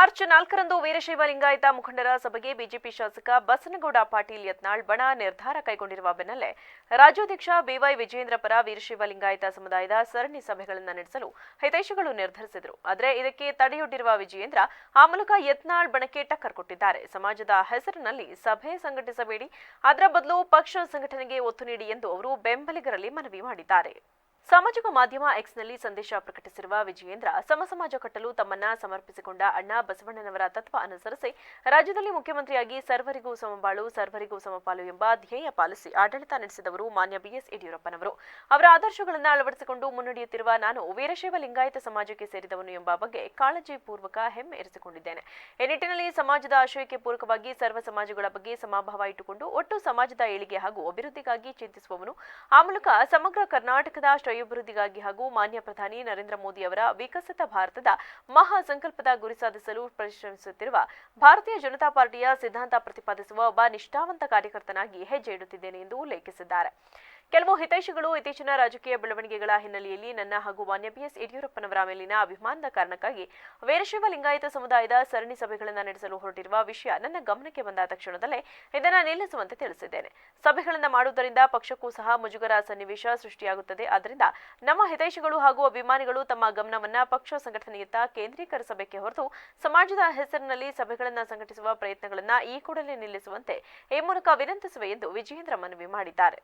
March ನಾಲ್ಕರಂದು ವೀರಶೈವ ಲಿಂಗಾಯತ ಮುಖಂಡರ ಸಭೆಗೆ ಬಿಜೆಪಿ ಶಾಸಕ ಬಸನಗೌಡ ಪಾಟೀಲ್ ಯತ್ನಾಳ್ ಬಣ ನಿರ್ಧಾರ ಕೈಗೊಂಡಿರುವ ಬೆನ್ನಲ್ಲೇ ರಾಜ್ಯಾಧ್ಯಕ್ಷ ಬಿವೈ ವಿಜೇಂದ್ರ ಪರ ವೀರಶೈವ ಲಿಂಗಾಯತ ಸಮುದಾಯದ ಸರಣಿ ಸಭೆಗಳನ್ನು ನಡೆಸಲು ಹಿತೈಷಿಗಳು ನಿರ್ಧರಿಸಿದರು. ಆದರೆ ಇದಕ್ಕೆ ತಡೆಯೊಡ್ಡಿರುವ ವಿಜಯೇಂದ್ರ, ಆ ಮೂಲಕ ಯತ್ನಾಳ್ ಬಣಕ್ಕೆ ಟಕ್ಕರ್ ಕೊಟ್ಟಿದ್ದಾರೆ. ಸಮಾಜದ ಹೆಸರಿನಲ್ಲಿ ಸಭೆ ಸಂಘಟಿಸಬೇಡಿ. ಅದರ ಬದಲು ಪಕ್ಷ ಸಂಘಟನೆಗೆ ಒತ್ತು ನೀಡಿ ಎಂದು ಅವರು ಬೆಂಬಲಿಗರಲ್ಲಿ ಮನವಿ ಮಾಡಿದ್ದಾರೆ. ಸಾಮಾಜಿಕ ಮಾಧ್ಯಮ ಎಕ್ಸ್ನಲ್ಲಿ ಸಂದೇಶ ಪ್ರಕಟಿಸಿರುವ ವಿಜಯೇಂದ್ರ ಸಮಸಮಾಜ ಕಟ್ಟಲು ತಮ್ಮನ್ನ ಸಮರ್ಪಿಸಿಕೊಂಡ ಅಣ್ಣ ಬಸವಣ್ಣನವರ ತತ್ವ ಅನುಸರಿಸಿ ರಾಜ್ಯದಲ್ಲಿ ಮುಖ್ಯಮಂತ್ರಿಯಾಗಿ ಸರ್ವರಿಗೂ ಸಮಬಾಳು, ಸರ್ವರಿಗೂ ಸಮಪಾಲು ಎಂಬ ಧ್ಯೇಯ ಪಾಲಿಸಿ ಆಡಳಿತ ನಡೆಸಿದವರು ಮಾನ್ಯ ಬಿಎಸ್ ಯಡಿಯೂರಪ್ಪನವರು. ಅವರ ಆದರ್ಶಗಳನ್ನು ಅಳವಡಿಸಿಕೊಂಡು ಮುನ್ನಡೆಯುತ್ತಿರುವ ನಾನು ವೀರಶೈವ ಲಿಂಗಾಯತ ಸಮಾಜಕ್ಕೆ ಸೇರಿದವನು ಎಂಬ ಬಗ್ಗೆ ಕಾಳಜಿ ಪೂರ್ವಕ ಹೆಮ್ಮೆ ಇರಿಸಿಕೊಂಡಿದ್ದೇನೆ ಈ ನಿಟ್ಟಿನಲ್ಲಿ ಸಮಾಜದ ಆಶಯಕ್ಕೆ ಪೂರಕವಾಗಿ ಸರ್ವ ಸಮಾಜಗಳ ಬಗ್ಗೆ ಸಮಭಾವ ಇಟ್ಟುಕೊಂಡು ಒಟ್ಟು ಸಮಾಜದ ಏಳಿಗೆ ಹಾಗೂ ಅಭಿವೃದ್ಧಿಗಾಗಿ ಚಿಂತಿಸುವವನು. ಆ ಮೂಲಕ ಸಮಗ್ರ ಕರ್ನಾಟಕದ ಶ್ರೇಯೋಭಿವೃದ್ಧಿಗಾಗಿ ಹಾಗೂ ಮಾನ್ಯ ಪ್ರಧಾನಿ ನರೇಂದ್ರ ಮೋದಿ ಅವರ ವಿಕಸಿತ ಭಾರತದ ಮಹಾ ಸಂಕಲ್ಪದ ಗುರಿ ಸಾಧಿಸಲು ಪರಿಶ್ರಮಿಸುತ್ತಿರುವ ಭಾರತೀಯ ಜನತಾ ಪಾರ್ಟಿಯ ಸಿದ್ಧಾಂತ ಪ್ರತಿಪಾದಿಸುವ ಒಬ್ಬ ನಿಷ್ಠಾವಂತ ಕಾರ್ಯಕರ್ತನಾಗಿ ಹೆಜ್ಜೆ ಇಡುತ್ತಿದ್ದೇನೆ ಎಂದು ಉಲ್ಲೇಖಿಸಿದ್ದಾರೆ. ಕೆಲವು ಹಿತೈಷಿಗಳು ಇತ್ತೀಚಿನ ರಾಜಕೀಯ ಬೆಳವಣಿಗೆಗಳ ಹಿನ್ನೆಲೆಯಲ್ಲಿ ನನ್ನ ಹಾಗೂ ಮಾನ್ಯ ಬಿಎಸ್ ಯಡಿಯೂರಪ್ಪನವರ ಮೇಲಿನ ಅಭಿಮಾನದ ಕಾರಣಕ್ಕಾಗಿ ವೀರಶೈವ ಲಿಂಗಾಯತ ಸಮುದಾಯದ ಸರಣಿ ಸಭೆಗಳನ್ನು ನಡೆಸಲು ಹೊರಟಿರುವ ವಿಷಯ ನನ್ನ ಗಮನಕ್ಕೆ ಬಂದ ತಕ್ಷಣದಲ್ಲೇ ಇದನ್ನು ನಿಲ್ಲಿಸುವಂತೆ ತಿಳಿಸಿದ್ದೇನೆ. ಸಭೆಗಳನ್ನು ಮಾಡುವುದರಿಂದ ಪಕ್ಷಕ್ಕೂ ಸಹ ಮುಜುಗರ ಸನ್ನಿವೇಶ ಸೃಷ್ಟಿಯಾಗುತ್ತದೆ. ಆದ್ದರಿಂದ ನಮ್ಮ ಹಿತೈಷಿಗಳು ಹಾಗೂ ಅಭಿಮಾನಿಗಳು ತಮ್ಮ ಗಮನವನ್ನ ಪಕ್ಷ ಸಂಘಟನೆಯತ್ತ ಕೇಂದ್ರೀಕರಿಸಬೇಕೆ ಹೊರತು ಸಮಾಜದ ಹೆಸರಿನಲ್ಲಿ ಸಭೆಗಳನ್ನು ಸಂಘಟಿಸುವ ಪ್ರಯತ್ನಗಳನ್ನು ಈ ಕೂಡಲೇ ನಿಲ್ಲಿಸುವಂತೆ ಈ ಮೂಲಕ ವಿನಂತಿಸುವೆ ಎಂದು ವಿಜಯೇಂದ್ರ ಮನವಿ ಮಾಡಿದ್ದಾರೆ.